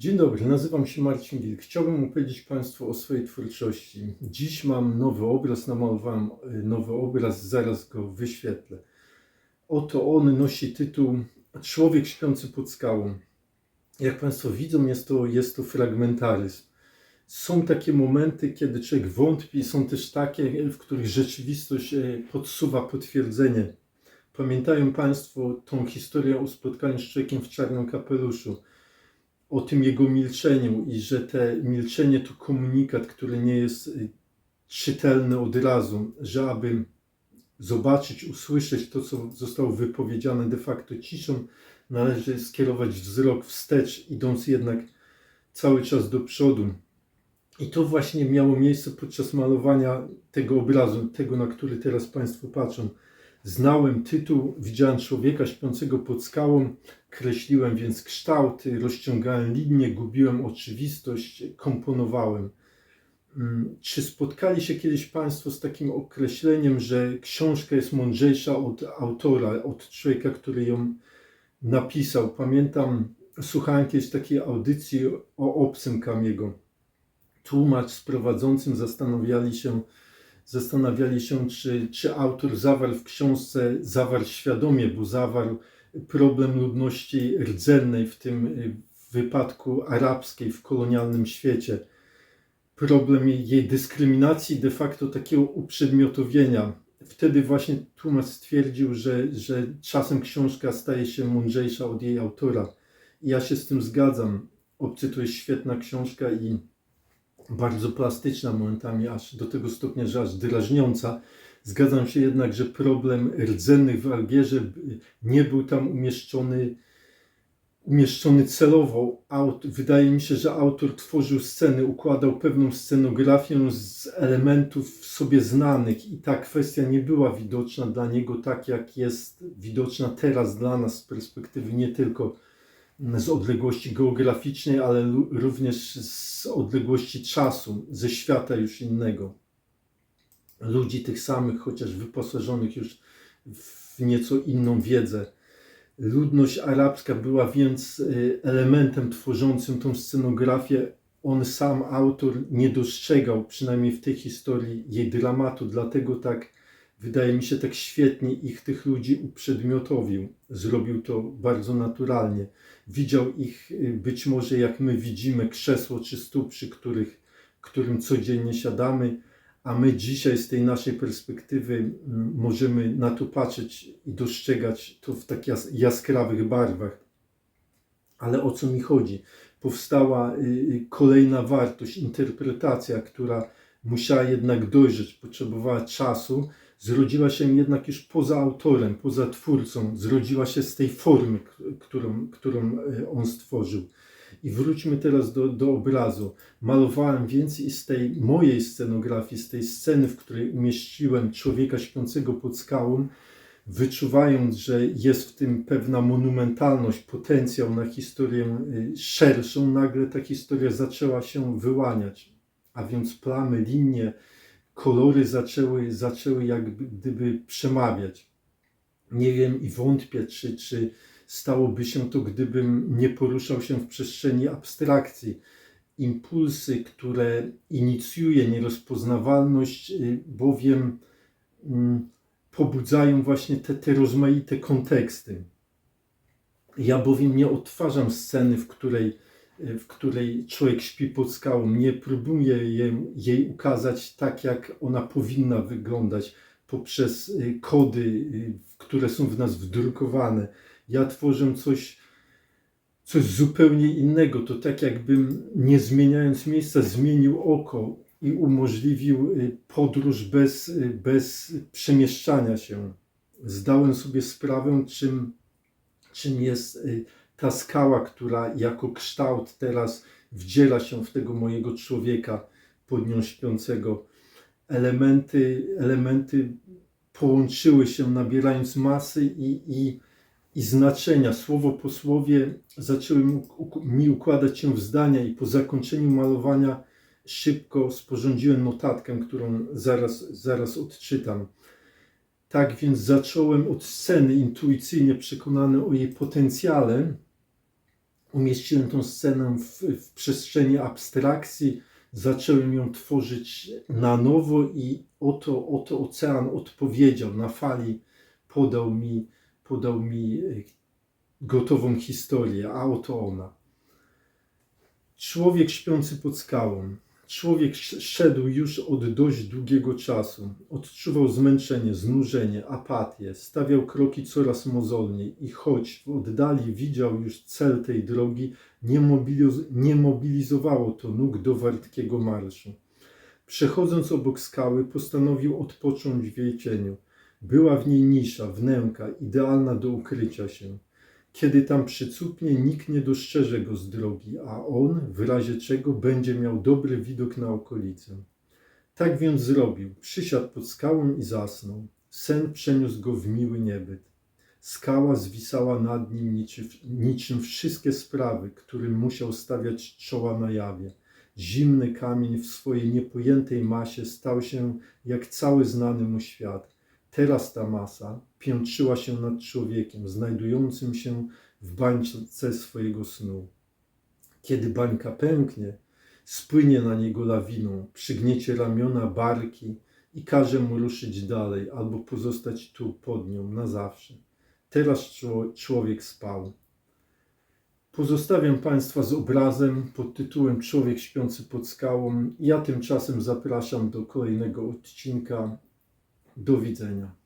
Dzień dobry, nazywam się Marcin Wilk. Chciałbym opowiedzieć Państwu o swojej twórczości. Dziś mam nowy obraz, namalowałem y, nowy obraz, zaraz go wyświetlę. Oto on nosi tytuł Człowiek śpiący pod skałą. Jak Państwo widzą, jest to, jest to fragmentaryzm. Są takie momenty, kiedy człowiek wątpi, są też takie, w których rzeczywistość y, podsuwa potwierdzenie. Pamiętają Państwo tą historię o spotkaniu z człowiekiem w czarnym kapeluszu o tym jego milczeniu i że te milczenie to komunikat, który nie jest y, czytelny od razu, że aby zobaczyć, usłyszeć to, co zostało wypowiedziane de facto ciszą, należy skierować wzrok wstecz, idąc jednak cały czas do przodu. I to właśnie miało miejsce podczas malowania tego obrazu, tego, na który teraz Państwo patrzą. Znałem tytuł, widziałem człowieka śpiącego pod skałą, kreśliłem więc kształty, rozciągałem linie, gubiłem oczywistość, komponowałem. Mm, Czy spotkali się kiedyś Państwo z takim określeniem, że książka jest mądrzejsza od autora, od człowieka, który ją napisał? Pamiętam, słuchałem kiedyś takiej audycji o obcym Kamiego. Tłumacz z prowadzącym zastanawiali się, zastanawiali się, czy, czy autor zawarł w książce, zawarł świadomie, bo zawarł problem ludności rdzennej, w tym y, wypadku arabskiej w kolonialnym świecie. Problem jej dyskryminacji, de facto takiego uprzedmiotowienia. Wtedy właśnie tłumacz stwierdził, że, że czasem książka staje się mądrzejsza od jej autora. I ja się z tym zgadzam. Obcy to jest świetna książka i bardzo plastyczna momentami, aż do tego stopnia, że aż drażniąca. Zgadzam się jednak, że problem rdzennych w Algierze nie był tam umieszczony, umieszczony celowo. Aut, wydaje mi się, że autor tworzył sceny, układał pewną scenografię z elementów sobie znanych i ta kwestia nie była widoczna dla niego tak, jak jest widoczna teraz dla nas z perspektywy nie tylko z odległości geograficznej, ale również z odległości czasu, ze świata już innego. Ludzi tych samych, chociaż wyposażonych już w nieco inną wiedzę. Ludność arabska była więc y, elementem tworzącym tą scenografię. On sam, autor, nie dostrzegał, przynajmniej w tej historii, jej dramatu, dlatego tak, wydaje mi się, tak świetnie ich, tych ludzi uprzedmiotowił. Zrobił to bardzo naturalnie widział ich y, być może jak my widzimy krzesło czy stół, przy których, którym codziennie siadamy, a my dzisiaj z tej naszej perspektywy możemy na to patrzeć i dostrzegać to w tak jas- jaskrawych barwach. Ale o co mi chodzi? Powstała y, y, kolejna wartość, interpretacja, która musiała jednak dojrzeć, potrzebowała czasu, zrodziła się jednak już poza autorem, poza twórcą, zrodziła się z tej formy, którą, którą e, on stworzył. I wróćmy teraz do, do obrazu. Malowałem więc i z tej mojej scenografii, z tej sceny, w której umieściłem człowieka śpiącego pod skałą, wyczuwając, że jest w tym pewna monumentalność, potencjał na historię y, szerszą, nagle ta historia zaczęła się wyłaniać. A więc plamy, linie, kolory zaczęły, zaczęły jak gdyby przemawiać. Nie wiem i wątpię, czy, czy stałoby się to, gdybym nie poruszał się w przestrzeni abstrakcji. Impulsy, które inicjuje nierozpoznawalność, y, bowiem mm, pobudzają właśnie te, te rozmaite konteksty. Ja bowiem nie odtwarzam sceny, w której w której człowiek śpi pod skałą. Nie próbuję jej, ukazać tak, jak ona powinna wyglądać poprzez y, kody, y, które są w nas wdrukowane. Ja tworzę coś, coś zupełnie innego. To tak, jakbym nie zmieniając miejsca, zmienił oko i umożliwił y, podróż bez, bez przemieszczania się. Zdałem sobie sprawę, czym, czym jest ta skała, która jako kształt teraz wdziela się w tego mojego człowieka pod nią śpiącego. Elementy, elementy połączyły się, nabierając masy i, i, i znaczenia. Słowo po słowie zaczęły mi uk- mi układać się w zdania, i po zakończeniu malowania szybko sporządziłem notatkę, którą zaraz, zaraz odczytam. Tak więc zacząłem od sceny intuicyjnie przekonany o jej potencjale, umieściłem tą scenę w, w przestrzeni abstrakcji, zacząłem ją tworzyć na nowo i oto, oto ocean odpowiedział na fali, podał mi, podał mi e, gotową historię, a oto ona. Człowiek śpiący pod skałą. Człowiek sz- szedł już od dość długiego czasu. Odczuwał zmęczenie, znużenie, apatię. Stawiał kroki coraz mozolniej i choć w oddali widział już cel tej drogi, nie mobilizowało to nóg do wartkiego marszu. Przechodząc obok skały, postanowił odpocząć w jej cieniu. Była w niej nisza, wnęka, idealna do ukrycia się. Kiedy tam przycupnie, nikt nie dostrzeże go z drogi, a on, w razie czego, będzie miał dobry widok na okolicę. Tak więc zrobił. Przysiadł pod skałą i zasnął. Sen przeniósł go w miły niebyt. Skała zwisała nad nim niczym, niczym wszystkie sprawy, którym musiał stawiać czoła na jawie. Zimny kamień w swojej niepojętej masie stał się jak cały znany mu świat. Teraz ta masa piętrzyła się nad człowiekiem, znajdującym się w bańce swojego snu. Kiedy bańka pęknie, spłynie na niego lawiną, przygniecie ramiona, barki i każe mu ruszyć dalej albo pozostać tu pod nią na zawsze. Teraz czło- człowiek spał. Pozostawiam Państwa z obrazem pod tytułem Człowiek śpiący pod skałą. Ja tymczasem zapraszam do kolejnego odcinka. Do widzenia.